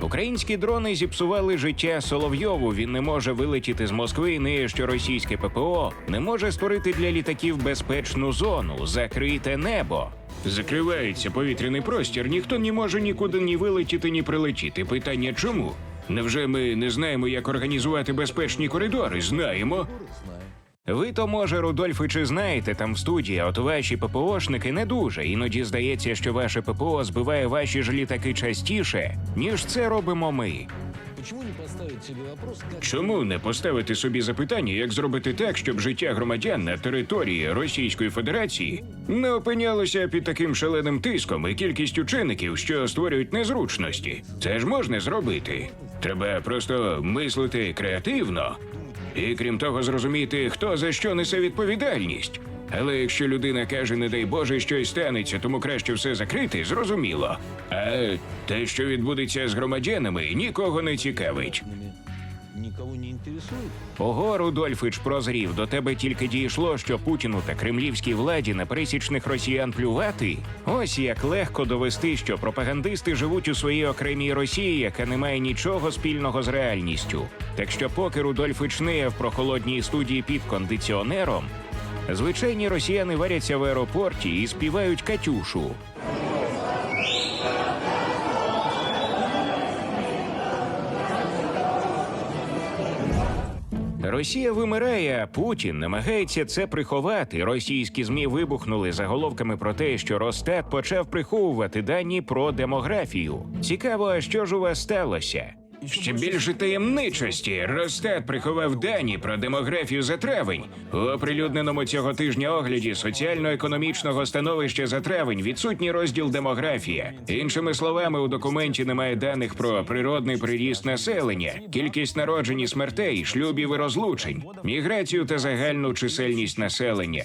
Українські дрони зіпсували життя Соловйову. Він не може вилетіти з Москви. Не що російське ППО не може створити для літаків безпечну зону, закрите небо. Закривається повітряний простір. Ніхто не може нікуди ні вилетіти, ні прилетіти. Питання чому? Невже ми не знаємо, як організувати безпечні коридори? Знаємо. Ви то може, Рудольфичі, знаєте там в студії, а от ваші ППОшники не дуже. Іноді здається, що ваше ППО збиває ваші ж літаки частіше, ніж це робимо ми. Чому не поставити собі запитання, як зробити так, щоб життя громадян на території Російської Федерації не опинялося під таким шаленим тиском і кількістю чинників, що створюють незручності? Це ж можна зробити. Треба просто мислити креативно. І крім того, зрозуміти, хто за що несе відповідальність. Але якщо людина каже, не дай Боже, щось станеться, тому краще все закрити, зрозуміло. А те, що відбудеться з громадянами, нікого не цікавить. Никого не интересует? Ого, Рудольфич прозрів, до тебе тільки дійшло, що Путіну та кремлівській владі на пересічних росіян плювати. Ось як легко довести, що пропагандисти живуть у своїй окремій Росії, яка не має нічого спільного з реальністю. Так що, поки Рудольфич не в прохолодній студії під кондиціонером, звичайні росіяни варяться в аеропорті і співають Катюшу. Росія вимирає, а Путін намагається це приховати. Російські змі вибухнули заголовками про те, що Росстат почав приховувати дані про демографію. Цікаво, а що ж у вас сталося? Ще більше таємничості. Росстат приховав дані про демографію за травень. У оприлюдненому цього тижня огляді соціально-економічного становища за травень відсутній розділ демографія. Іншими словами, у документі немає даних про природний приріст населення, кількість народжень і смертей, шлюбів і розлучень, міграцію та загальну чисельність населення.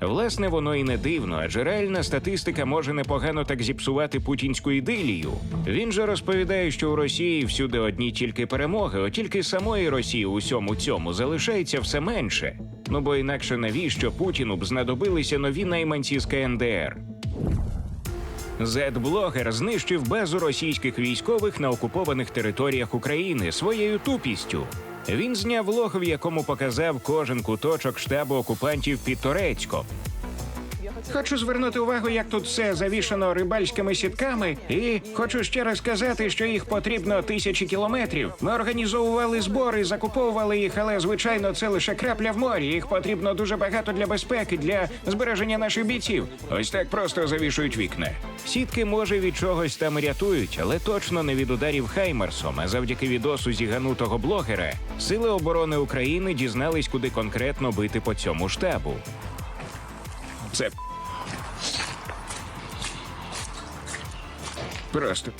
Власне, воно і не дивно, адже реальна статистика може непогано так зіпсувати путінську ідилію. Він же розповідає, що у Росії всюди одні тільки перемоги, от тільки самої Росії у всьому цьому залишається все менше. Ну бо інакше навіщо Путіну б знадобилися нові найманці з КНДР? Зет-блогер знищив базу російських військових на окупованих територіях України своєю тупістю. Він зняв влог, в якому показав кожен куточок штабу окупантів під Торецьком. Хочу звернути увагу, як тут все завішано рибальськими сітками, і хочу ще раз сказати, що їх потрібно тисячі кілометрів. Ми організовували збори, закуповували їх, але звичайно це лише крапля в морі. Їх потрібно дуже багато для безпеки, для збереження наших бійців. Ось так просто завішують вікна. Сітки може від чогось там рятують, але точно не від ударів Хаймерсом. А завдяки відосу зіганутого блогера сили оборони України дізнались, куди конкретно бити по цьому штабу. Це Просто.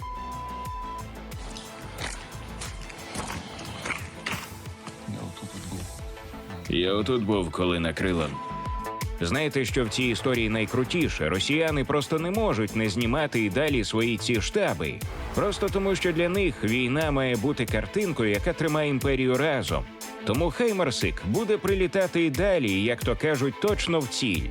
Я отут був, коли накрило. Знаєте, що в цій історії найкрутіше? Росіяни просто не можуть не знімати і далі свої ці штаби. Просто тому, що для них війна має бути картинкою, яка тримає імперію разом. Тому Хеймерсик буде прилітати і далі, як то кажуть, точно в ціль.